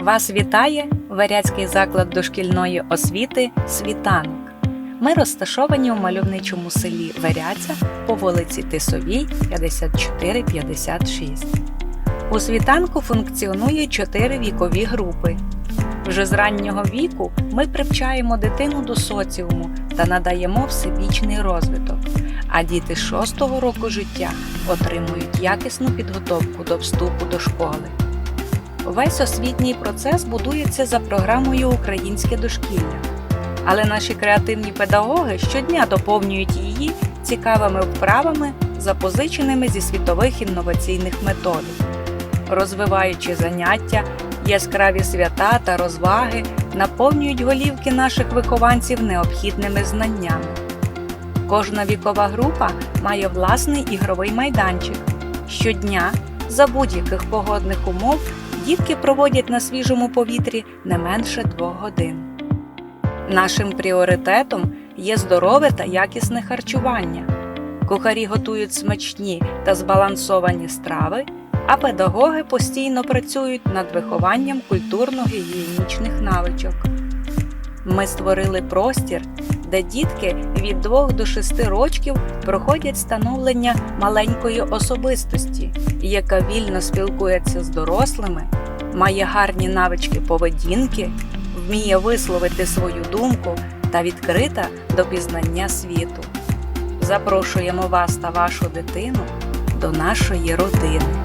Вас вітає Варяцький заклад дошкільної освіти Світанок. Ми розташовані у мальовничому селі Веряця по вулиці Тисовій 5456. У світанку функціонує чотири вікові групи. Вже з раннього віку ми привчаємо дитину до соціуму та надаємо всебічний розвиток, а діти шостого року життя отримують якісну підготовку до вступу до школи. Весь освітній процес будується за програмою Українське дошкілля. Але наші креативні педагоги щодня доповнюють її цікавими вправами, запозиченими зі світових інноваційних методик. Розвиваючи заняття, яскраві свята та розваги наповнюють голівки наших вихованців необхідними знаннями. Кожна вікова група має власний ігровий майданчик. Щодня, за будь-яких погодних умов, дітки проводять на свіжому повітрі не менше двох годин. Нашим пріоритетом є здорове та якісне харчування. Кухарі готують смачні та збалансовані страви, а педагоги постійно працюють над вихованням культурно-гігієнічних навичок. Ми створили простір, де дітки від 2 до 6 років проходять становлення маленької особистості, яка вільно спілкується з дорослими, має гарні навички поведінки, вміє висловити свою думку та відкрита до пізнання світу. Запрошуємо вас та вашу дитину до нашої родини.